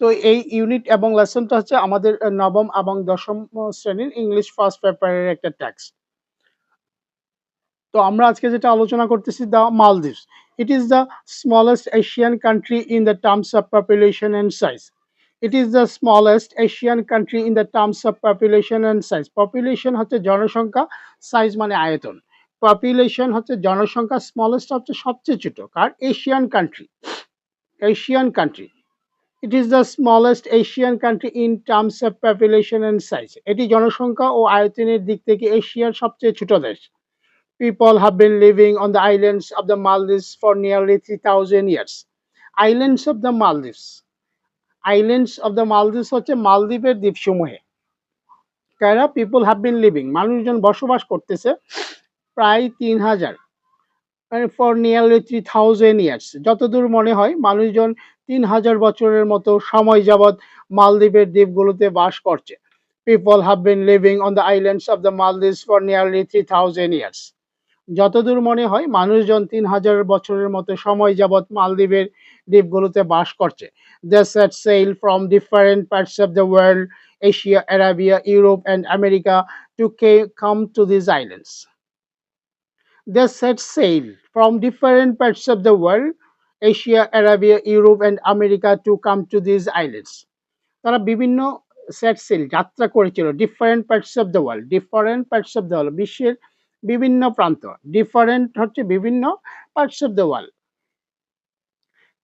তো এই ইউনিট এবং লেসনটা হচ্ছে আমাদের নবম এবং দশম শ্রেণির ইংলিশ ফার্স্ট পেপারের একটা টেক্সট। তো আমরা আজকে যেটা আলোচনা করতেছি the Maldives. It is the smallest Asian country in the terms of population and size. It is the smallest Asian country in the terms of population and size. Population হচ্ছে জনসংখ্যা, সাইজ মানে আয়তন। পপুলেশন হচ্ছে জনসংখ্যা, smallest হচ্ছে সবচেয়ে ছোট। কার? Asian country. Asian country. It is the smallest Asian country in terms of population and size. এটি জনসংখ্যা ও আয়তনের দিক থেকে এশিয়ার সবচেয়ে ছোট দেশ। People have been living on the islands of the Maldives for nearly 3000 years. Islands of the Maldives. Islands of the Maldives হচ্ছে মালদ্বীপের দ্বীপসমূহে। কারা? People have been living. মানুষজন বসবাস করতেছে প্রায় 3000 for nearly three thousand years যতদূর মনে হয়, মানুষজন তিন হাজার বছরের মতো সময় যাবৎ মালদ্বীপের দ্বীপগুলোতে বাস করছে। People have been living on the islands of the Maldives for nearly three thousand years যতদূর মনে হয়, মানুষজন তিন হাজার বছরের মতো সময় যাবৎ মালদ্বীপের দ্বীপগুলোতে বাস করছে। The set sail from different parts of the world Asia Arabia Europe and America to K come to this islands They set sail from different parts of the world, Asia, Arabia, Europe and America to come to these islands. তারা বিভিন্ন set sail যাত্রা করেছিল different parts of the world different parts of the world বিশ্বের বিভিন্ন প্রান্ত different হচ্ছে বিভিন্ন parts of the world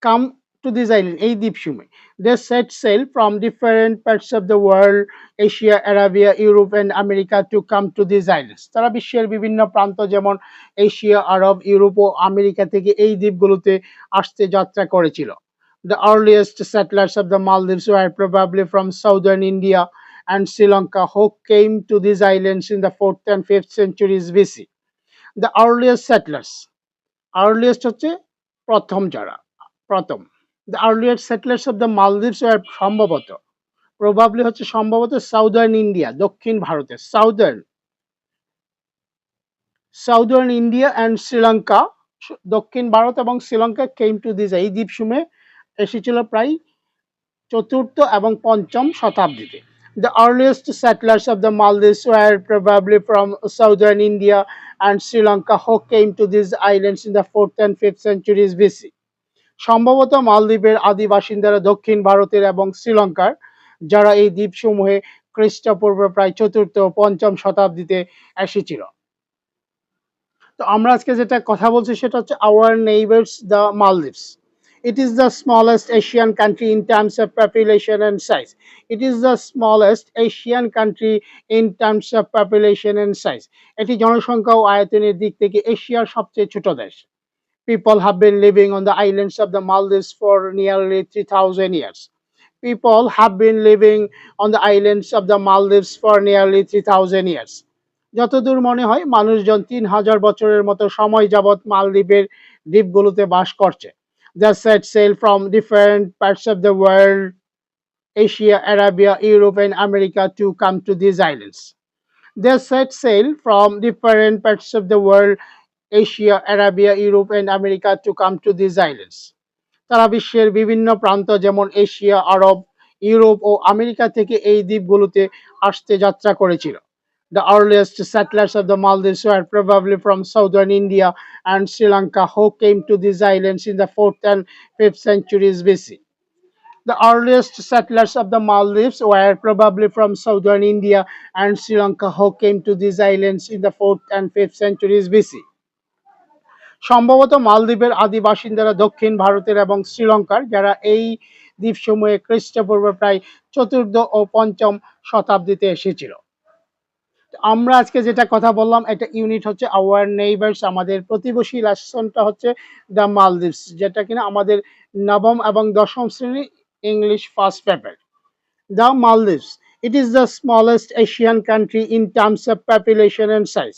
come to this island এই দ্বীপসমূহে they set sail from different parts of the world Asia Arabia Europe and America to come to this islands তারা বিশ্বের বিভিন্ন প্রান্ত যেমন এশিয়া আরব ইউরোপ ও আমেরিকা থেকে এই দ্বীপগুলোতে আসতে যাত্রা করেছিল The earliest settlers of the Maldives were probably from southern India and Sri Lanka who came to these islands in the 4th and 5th centuries BC. The earliest settlers, earliest হচ্ছে প্রথম যারা প্রথম the earlier settlers of the Maldives were Shambhavata. হচ্ছে সম্ভবত southern India দক্ষিণ ভারতে southern southern India and Sri Lanka দক্ষিণ ভারত এবং শ্রীলঙ্কা কেম টু দিস এই দ্বীপ এসেছিল প্রায় চতুর্থ এবং পঞ্চম শতাব্দীতে। The earliest settlers of the Maldives were probably from southern India and Sri Lanka who came to this islands in the fourth and fifth centuries BC সম্ভবত মালদ্বীপের আদি বাসিন্দারা দক্ষিণ ভারতের এবং শ্রীলঙ্কার, যারা এই দ্বীপসমূহে খ্রিস্টপূর্ব প্রায় চতুর্থ পঞ্চম শতাব্দীতে এসেছিল তো আমরা আজকে যেটা কথা বলছি সেটা হচ্ছে our neighbours the Maldives It is the smallest Asian country in terms of population and size. It is the smallest Asian country in terms of population and size. এটি জনসংখ্যা ও আয়তনের দিক থেকে এশিয়ার সবচেয়ে ছোট দেশ। People have been living on the islands of the Maldives for nearly 3000 years. People have been living on the islands of the Maldives for nearly 3000 years. যতদূর মনে হয় মানুষজন তিন হাজার বছরের মতো সময় যাবৎ মালদ্বীপের দ্বীপগুলোতে বাস করছে that set sail from different parts of the world, Asia, Arabia, Europe, and America to come to these islands. They set sail from different parts of the world, Asia, Arabia, Europe, and America to come to these islands. তারা বিশ্বের বিভিন্ন প্রান্ত যেমন Asia আরব Europe ও America থেকে এই দ্বীপগুলোতে আসতে যাত্রা করেছিল The earliest settlers of the Maldives were probably from southern India and Sri Lanka who came to these islands in the 4th and 5th centuries BC. The earliest settlers of the Maldives were probably from southern India and Sri Lanka who came to these islands in the 4th and 5th centuries BC. সম্ভবত মালদ্বীপের আদি বাসিন্দারা দক্ষিণ ভারতের এবং শ্রীলঙ্কার, যারা এই দ্বীপসমূহে খ্রিস্টপূর্ব প্রায় চতুর্থ ও পঞ্চম শতাব্দীতে এসেছিল। আমরা আজকে যেটা কথা বললাম এটা ইউনিট হচ্ছে আওয়ার নেইবার্স আমাদের প্রতিবেশী লেসনটা হচ্ছে দ্য মালদ্বীপস যেটা কিনা আমাদের নবম এবং দশম শ্রেণি English first paper the Maldives it is the smallest Asian country in terms of population and size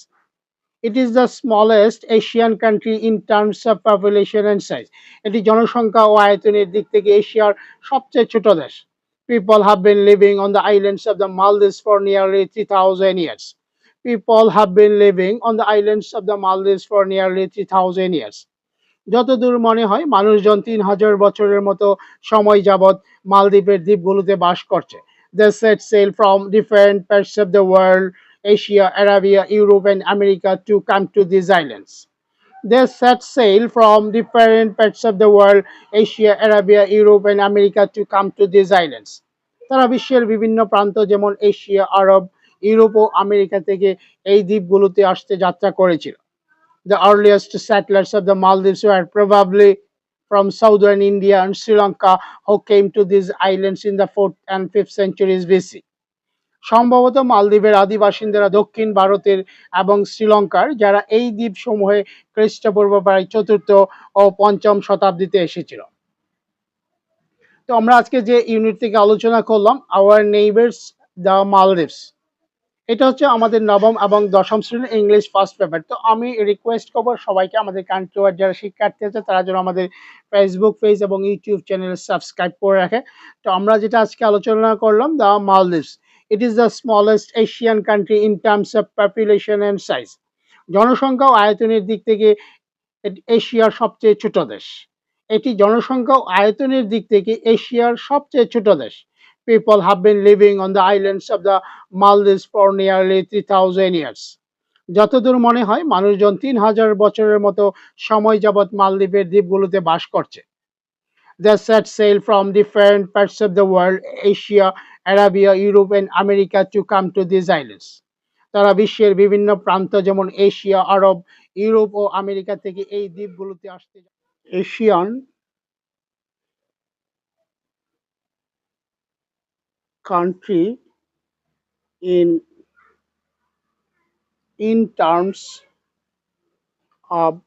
it is the smallest Asian country in terms of population and size এটি জনসংখ্যা ও আয়তনের দিক থেকে এশিয়ার সবচেয়ে ছোট দেশ People have been living on the islands of the Maldives for nearly 3,000 years. People have been living on the islands of the Maldives for nearly 3,000 years. যতদূর মনে হয় মানুষজন তিন হাজার বছরের মতো সময় যাবৎ মালদ্বীপের দ্বীপগুলোতে বাস করছে they set sail from different parts of the world Asia Arabia Europe and America to come to this islands They set sail from different parts of the world, Asia, Arabia, Europe, and America to come to these islands. তারা বিশ্বের বিভিন্ন প্রান্ত যেমন Asia আরব Europe ও America থেকে এই দ্বীপগুলোতে আসতে যাত্রা করেছিল The earliest settlers of the Maldives were probably from southern India and Sri Lanka who came to these islands in the 4th and 5th centuries BC. সম্ভবত মালদ্বীপের আদি বাসিন্দারা দক্ষিণ ভারতের এবং শ্রীলঙ্কার, যারা এই দ্বীপ সমূহে খ্রিস্টপূর্ব প্রায় চতুর্থ ও পঞ্চম শতাব্দীতে এসেছিল। তো আমরা আজকে যে ইউনিট থেকে আলোচনা করলাম আওয়ার নেইবার্স দ্য মালদ্বীপস এটা হচ্ছে আমাদের নবম এবং দশম শ্রেণির ইংলিশ ফার্স্ট পেপার তো আমি রিকোয়েস্ট করব সবাইকে, আমাদের কান্ট্রি ওয়ার যারা শিক্ষার্থী আছে, তারা যেন আমাদের ফেসবুক পেজ এবং ইউটিউব চ্যানেল সাবস্ক্রাইব করে রাখে। তো আমরা যেটা আজকে আলোচনা করলাম the Maldives it is the smallest Asian country in terms of population and size জনসংখ্যা ও আয়তনের দিক থেকে এশিয়ার সবচেয়ে ছোট দেশ। এটি জনসংখ্যা ও আয়তনের দিক থেকে এশিয়ার সবচেয়ে ছোট দেশ। People have been living on the islands of the Maldives for nearly 3000 years. যতদূর মনে হয়, মানুষজন তিন হাজার বছরের মতো সময় যাবৎ মালদ্বীপের দ্বীপগুলোতে বাস করছে। They set sail from different parts of the world, Asia, Arabia, Europe, and America to come to these islands. তারা বিশ্বের বিভিন্ন প্রান্ত যেমন এশিয়া আরব ইউরোপ ও আমেরিকা থেকে এই দ্বীপগুলোতে আসতে Asian country in in terms of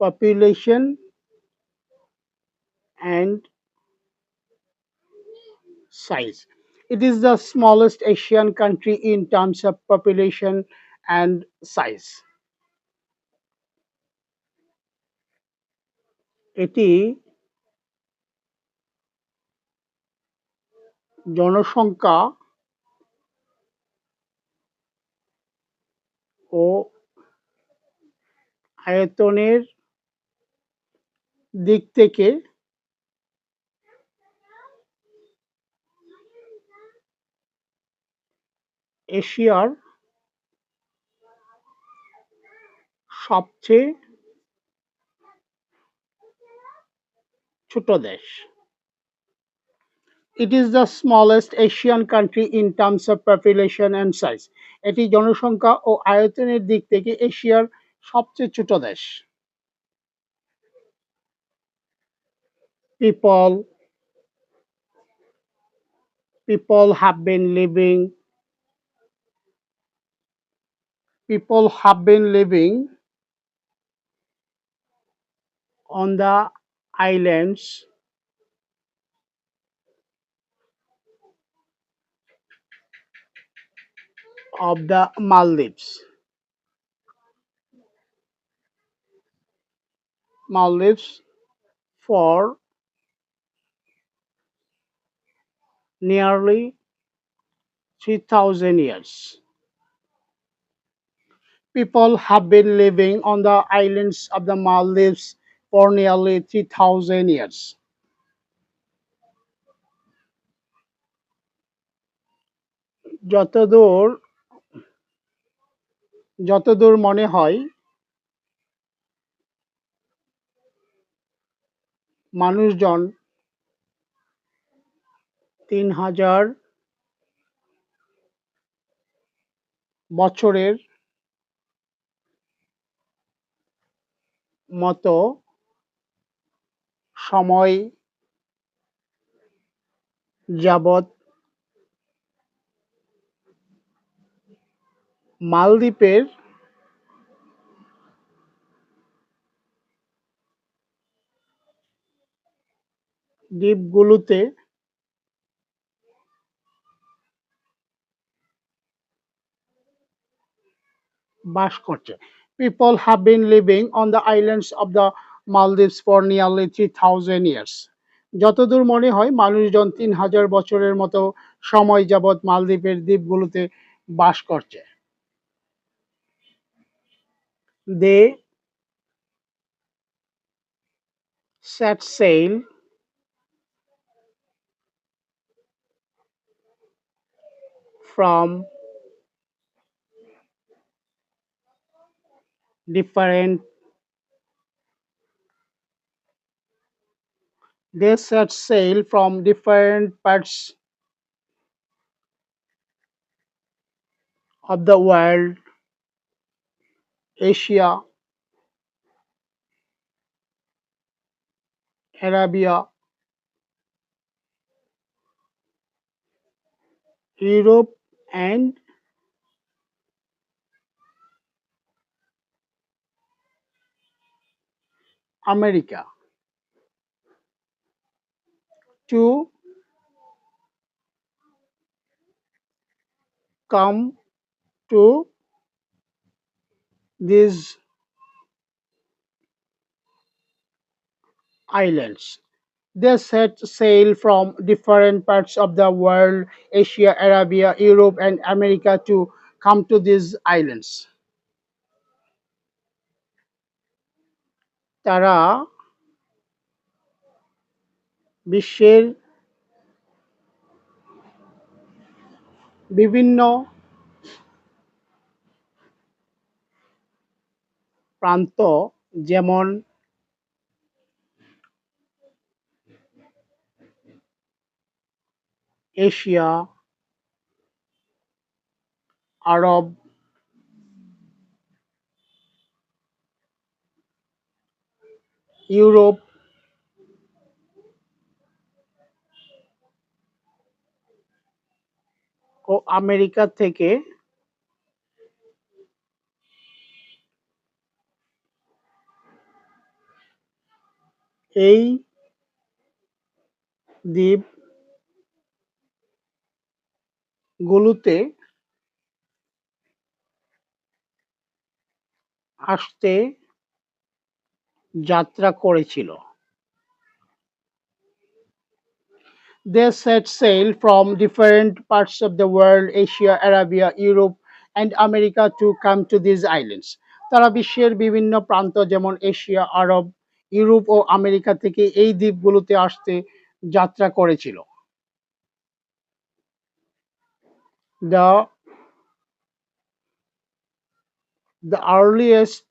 population and size. It is the smallest Asian country in terms of population and size. এটি জনসংখ্যা ও আয়তনের দিক থেকে এশিয়ার সবচেয়ে ছোট দেশ। It is the smallest Asian country in terms of population and size এটি জনসংখ্যা ও আয়তনের দিক থেকে এশিয়ার সবচেয়ে ছোট দেশ। People people have been living people have been living on the islands of the Maldives. Maldives for nearly 3000 years. People have been living on the islands of the Maldives for nearly 3000 years. যতদূর যতদূর মনে হয় মানুষজন তিন হাজার বছরের মতো সময় যাবৎ মালদ্বীপের দ্বীপগুলোতে বাস করছে। People have been living on the islands of the Maldives for nearly three thousand years যতদূর মনে হয়, মানুষজন তিন হাজার বছরের মতো সময় যাবৎ মালদ্বীপের দ্বীপগুলোতে বাস করছে। দে set sail from different. They set sail from different parts of the world asia arabia europe and america to come to these islands. They set sail from different parts of the world Asia, Arabia, Europe, and America to come to these islands. তারা বিশ্বের বিভিন্ন প্রান্ত যেমন Asia আরব Europe. ও America থেকে এই দ্বীপ গুলোতে আসতে যাত্রা করেছিল। They set sail from different parts of the world Asia Arabia Europe and America to come to this islands তারা বিশ্বের বিভিন্ন প্রান্ত, যেমন এশিয়া আরব ইউরোপ ও আমেরিকা থেকে এই দ্বীপগুলোতে আসতে যাত্রা করেছিল। The the earliest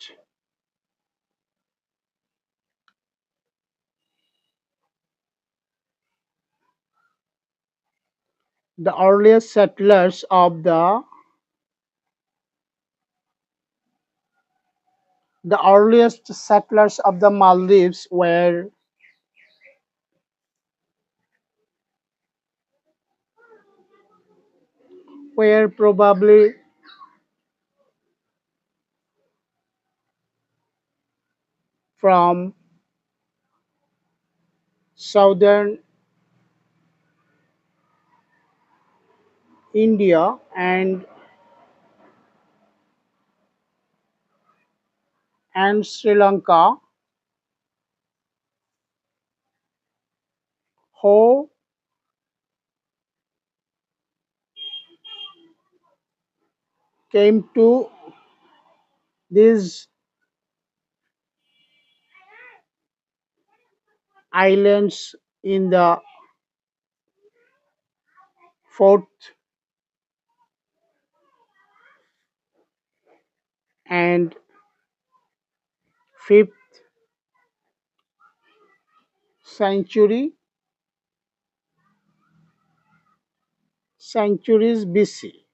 the earliest settlers of the the earliest settlers of the Maldives were were probably from southern India and and Sri Lanka. Who came to these islands in the fourth and fifth century centuries BC.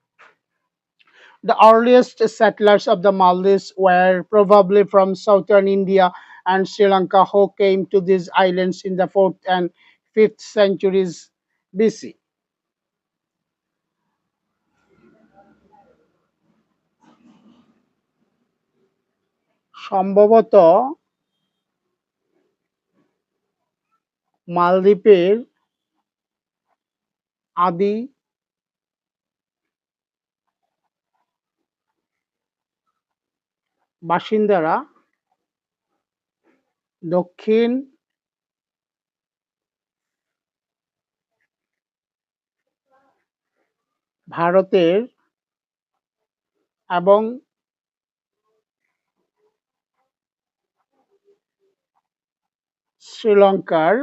The earliest settlers of the Maldives were probably from southern India and Sri Lanka who came to these islands in the 4th and 5th centuries BC. সম্ভবত মালদ্বীপের আদি বাসিন্দারা দক্ষিণ ভারতের এবং শ্রীলঙ্কার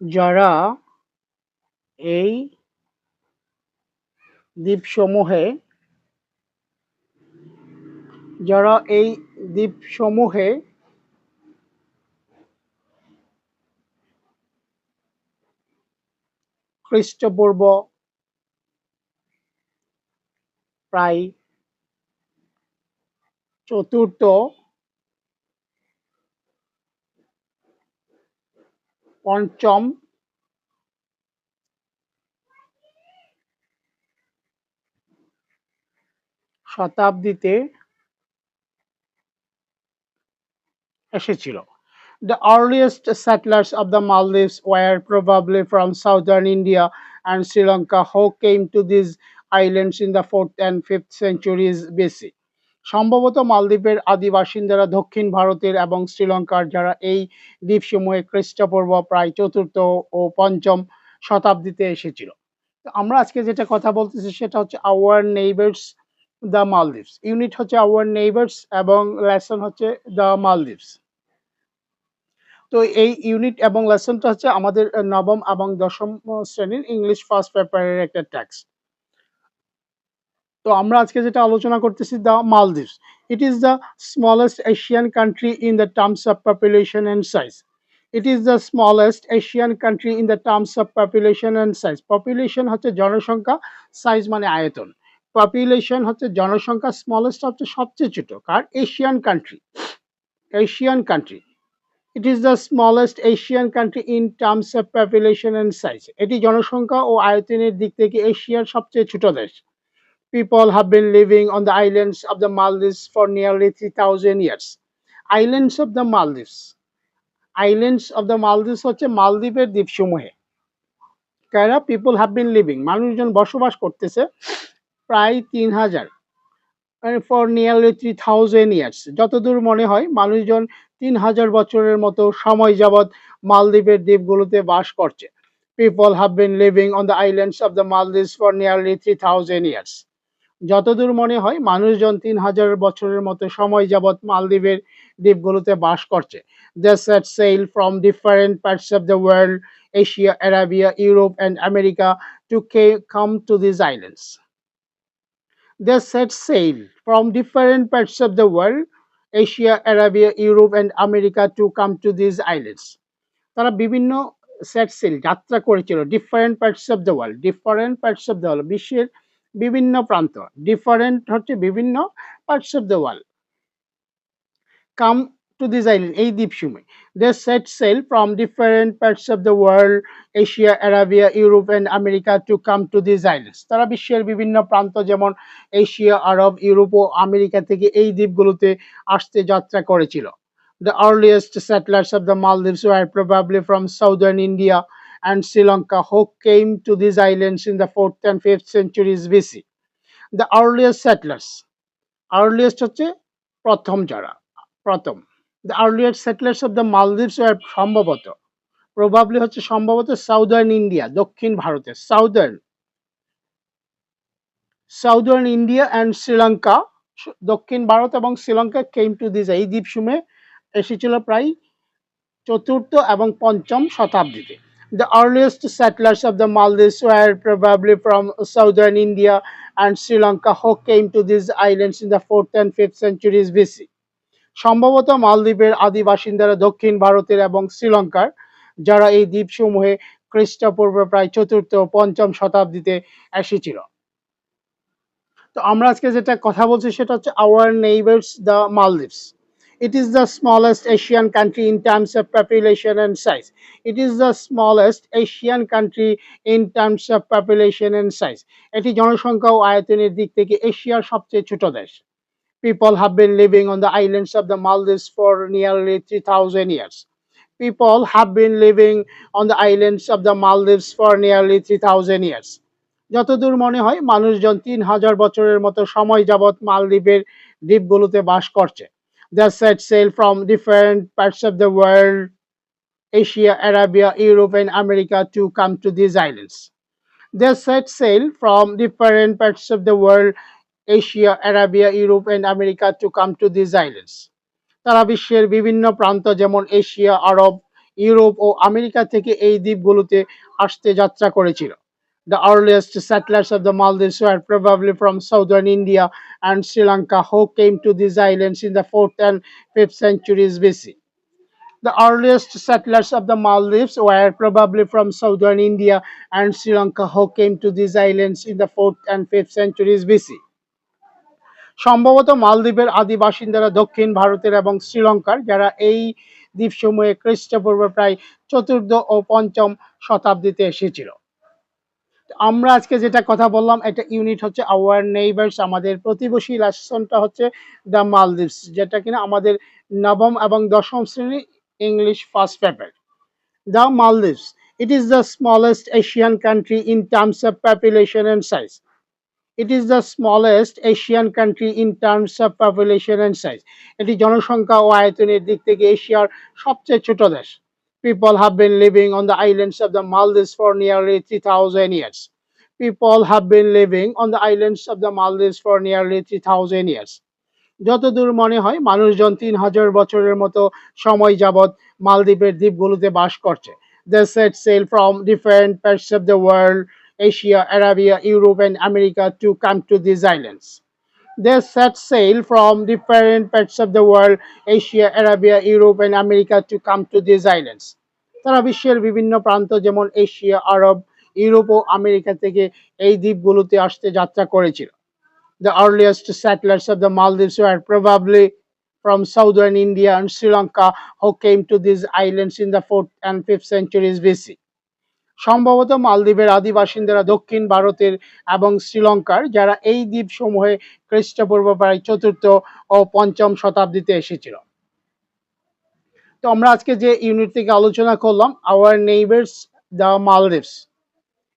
যারা এই দ্বীপসমূহে যারা এই দ্বীপসমূহে খ্রিস্টপূর্ব প্রায় চতুর্থ পঞ্চম শতাব্দীতে এসেছিল The earliest settlers of the Maldives were probably from southern India and Sri Lanka who came to these islands in the 4th and 5th centuries BC. সম্ভবত মালদ্বীপের আদি বাসিন্দারা দক্ষিণ ভারতের এবং শ্রীলঙ্কার যারা এই দ্বীপসমূহে খ্রিস্টপূর্ব, প্রায় চতুর্থ ও পঞ্চম শতাব্দীতে এসেছিল। আমরা আজকে যেটা কথা বলতেছি সেটা হচ্ছে our neighbours the Maldives unit হচ্ছে আওয়ার নেইবার্স এবং লেসন হচ্ছে দ্য মালদ্বীপস তো এই ইউনিট এবং লেসনটা হচ্ছে আমাদের নবম এবং দশম শ্রেণির ইংলিশ ফার্স্ট পেপারের একটা টেক্সট তো আমরা আজকে যেটা আলোচনা করতেছি the Maldives. It is the smallest Asian country in the terms of population and size it is the smallest Asian country in the terms of population and size population হচ্ছে জনসংখ্যা সাইজ মানে আয়তন। পপুলেশন হচ্ছে জনসংখ্যা smallest হচ্ছে সবচেয়ে ছোট, কার? Asian country Asian country it is the smallest Asian country in terms of population and size এটি জনসংখ্যা ও আয়তনের দিক থেকে এশিয়ার সবচেয়ে ছোট দেশ। People have been living on the islands of the Maldives for nearly 3000 years. Islands of the Maldives. Islands of the Maldives হচ্ছে মালদ্বীপের দ্বীপসমূহে। কারা পিপল হ্যাভ বিন লিভিং মানুষজন বসবাস করতেছে প্রায় তিন হাজার। For nearly three thousand years যতদূর মনে হয়, মানুষজন তিন হাজার বছরের মতো সময় যাবৎ মালদ্বীপের দ্বীপগুলোতে বাস করছে। People have been living on the islands of the Maldives for nearly three thousand years যতদূর মনে হয়, মানুষজন তিন হাজার বছরের মতো সময় যাবৎ মালদ্বীপের দ্বীপগুলোতে বাস করছে। They set sail from different parts of the world Asia Arabia Europe and America to K come to this islands they set sail from different parts of the world Asia Arabia Europe and America to come to this islands তারা বিভিন্ন set sail যাত্রা করেছিল different parts of the world different parts of the world বিশ্বের বিভিন্ন প্রান্ত। Different হচ্ছে বিভিন্ন parts of the world come to this island এই দ্বীপসমূহে। They set sail from different parts of the world Asia Arabia Europe and America to come to this islands তারা বিশ্বের বিভিন্ন প্রান্ত, যেমন এশিয়া আরব ইউরোপ ও আমেরিকা থেকে এই দ্বীপগুলোতে আসতে যাত্রা করেছিল। The earliest settlers of the Maldives were probably from southern India and Sri Lanka who came to these islands in the 4th and 5th centuries BC. The earliest settlers, earliest হচ্ছে প্রথম যারা প্রথম। The earliest settlers of the Maldives were সম্ভবত probably হচ্ছে সম্ভবত southern India দক্ষিণ ভারতে southern southern India and Sri Lanka দক্ষিণ ভারত এবং শ্রীলঙ্কা কেম টু দিস এই দ্বীপসমূহে এসেছিল প্রায় চতুর্থ এবং পঞ্চম শতাব্দীতে। The earliest settlers of the Maldives were probably from southern India and Sri Lanka who came to these islands in the 4th and 5th centuries BC. সম্ভবত মালদ্বীপের আদি বাসিন্দারা দক্ষিণ ভারতের এবং শ্রীলঙ্কার যারা এই দ্বীপসমূহে খ্রিস্টপূর্ব প্রায় চতুর্থ ও পঞ্চম শতাব্দীতে এসেছিল তো আমরা আজকে যেটা কথা বলছি সেটা হচ্ছে our neighbours the Maldives It is the smallest Asian country in terms of population and size. It is the smallest Asian country in terms of population and size. এটি জনসংখ্যা ও আয়তনের দিক থেকে এশিয়ার সবচেয়ে ছোট দেশ People have been living on the islands of the Maldives for nearly 3000 years. People have been living on the islands of the Maldives for nearly 3000 years. যতদূর মনে হয় মানুষজন তিন হাজার বছরের মতো সময় যাবৎ মালদ্বীপের দ্বীপগুলোতে বাস করছে They set sail from different parts of the world, Asia, Arabia, Europe, and America to come to these islands. They set sail from different parts of the world, Asia, Arabia, Europe and America to come to these islands. তারা বিশ্বের বিভিন্ন প্রান্ত যেমন Asia আরব Europe ও America থেকে এই দ্বীপগুলোতে আসতে যাত্রা করেছিল The earliest settlers of the Maldives were probably from southern India and Sri Lanka who came to these islands in the 4th and 5th centuries BC. The earliest settlers of the Maldives were probably from southern India and Sri Lanka who came to these islands in the 4th and 5th centuries BC. সম্ভবত মালদ্বীপের আদি বাসিন্দারা দক্ষিণ ভারতের এবং শ্রীলঙ্কার যারা এই দ্বীপসমূহে খ্রিস্টপূর্ব প্রায় চতুর্থ ও পঞ্চম শতাব্দীতে এসেছিল আমরা আজকে যেটা কথা বললাম এটা ইউনিট হচ্ছে আওয়ার নেইবার্স আমাদের প্রতিবেশী লেসনটা হচ্ছে দ্য মালদ্বীপস যেটা কিনা আমাদের নবম এবং দশম শ্রেণি English first paper the Maldives it is the smallest Asian country in terms of population and size it is the smallest Asian country in terms of population and size এটি জনসংখ্যা ও আয়তনের দিক থেকে এশিয়ার সবচেয়ে ছোট দেশ। People have been living on the islands of the Maldives for nearly 3,000 years. People have been living on the islands of the Maldives for nearly 3,000 years. যতদূর মনে হয় মানুষজন তিন হাজার বছরের মতো সময় যাবৎ মালদ্বীপের দ্বীপগুলোতে বাস করছে They set sail from different parts of the world, Asia, Arabia, Europe and America to come to these islands. They set sail from different parts of the world, Asia, Arabia, Europe and America to come to these islands. তারা বিশ্বের বিভিন্ন প্রান্ত যেমন Asia আরব Europe ও America থেকে এই দ্বীপগুলোতে আসতে যাত্রা করেছিল The earliest settlers of the Maldives were probably from southern India and Sri Lanka who came to these islands in the 4th and 5th centuries BC. সম্ভবত মালদ্বীপের আদি বাসিন্দারা দক্ষিণ ভারতের এবং শ্রীলঙ্কার, যারা এই দ্বীপসমূহে খ্রিস্টপূর্ব প্রায় চতুর্থ ও পঞ্চম শতাব্দীতে এসেছিল। তো আমরা আজকে যে ইউনিট থেকে আলোচনা করলাম আওয়ার নেইবার্স দ্য মালদ্বীপস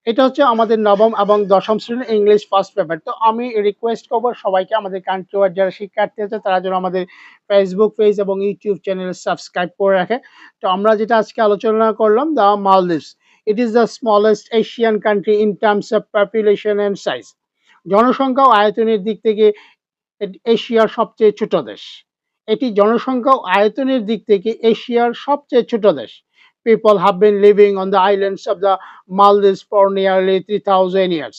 এটা হচ্ছে আমাদের নবম এবং দশম শ্রেণির ইংলিশ ফার্স্ট পেপার তো আমি রিকোয়েস্ট করব সবাইকে, আমাদের কান্ট্রি ওয়ার যারা শিক্ষার্থী আছে, তারা যেন আমাদের ফেসবুক পেজ এবং ইউটিউব চ্যানেল সাবস্ক্রাইব করে রাখে। তো আমরা যেটা আজকে আলোচনা করলাম the Maldives it is the smallest Asian country in terms of population and size জনসংখ্যা ও আয়তনের দিক থেকে এশিয়ার সবচেয়ে ছোট দেশ। এটি জনসংখ্যা ও আয়তনের দিক থেকে এশিয়ার সবচেয়ে ছোট দেশ। People have been living on the islands of the Maldives for nearly 3000 years.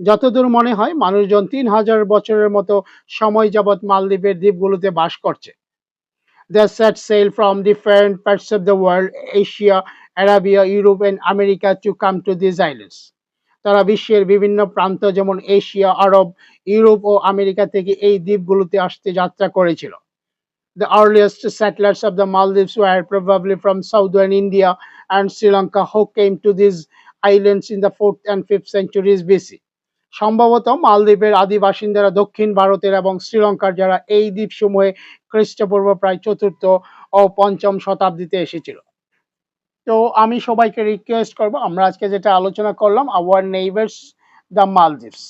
যতদূর মনে হয় মানুষজন তিন হাজার বছরের মতো সময় যাবৎ মালদ্বীপের দ্বীপগুলোতে বাস করছে। They set sail from different parts of the world, Asia, Arabia, Europe and America to come to this islands তারা বিশ্বের বিভিন্ন প্রান্ত, যেমন এশিয়া, আরব, ইউরোপ ও আমেরিকা থেকে এই দ্বীপগুলোতে আসতে যাত্রা করেছিল। The earliest satellites of the Maldives were probably from south India and Sri Lanka who came to this islands in the fourth and fifth centuries BC সম্ভবত মালদ্বীপের আদি বাসিন্দারা দক্ষিণ ভারতের এবং শ্রীলঙ্কার যারা এই দ্বীপ সমূহে খ্রিস্টপূর্ব প্রায় চতুর্থ ও পঞ্চম শতাব্দীতে এসেছিল। তো আমি সবাইকে রিকোয়েস্ট করব, আমরা আজকে যেটা আলোচনা করলাম আওয়ার নেইবার্স দ্য মালদ্বীপস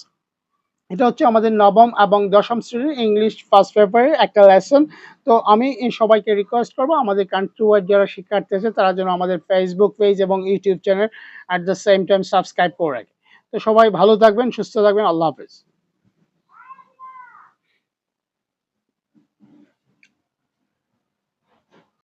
এটা হচ্ছে আমাদের নবম এবং দশম শ্রেণির ইংলিশ ফার্স্ট পেপারের একটা লেসন তো আমি সবাইকে রিকোয়েস্ট করব, আমাদের কান্ট্রি ওয়াইড যারা শিক্ষার্থী আছে, তারা যেন আমাদের ফেসবুক পেজ এবং YouTube channel at the same time subscribe করে রাখে। তো সবাই ভালো থাকবেন, সুস্থ থাকবেন, আল্লাহ হাফেজ।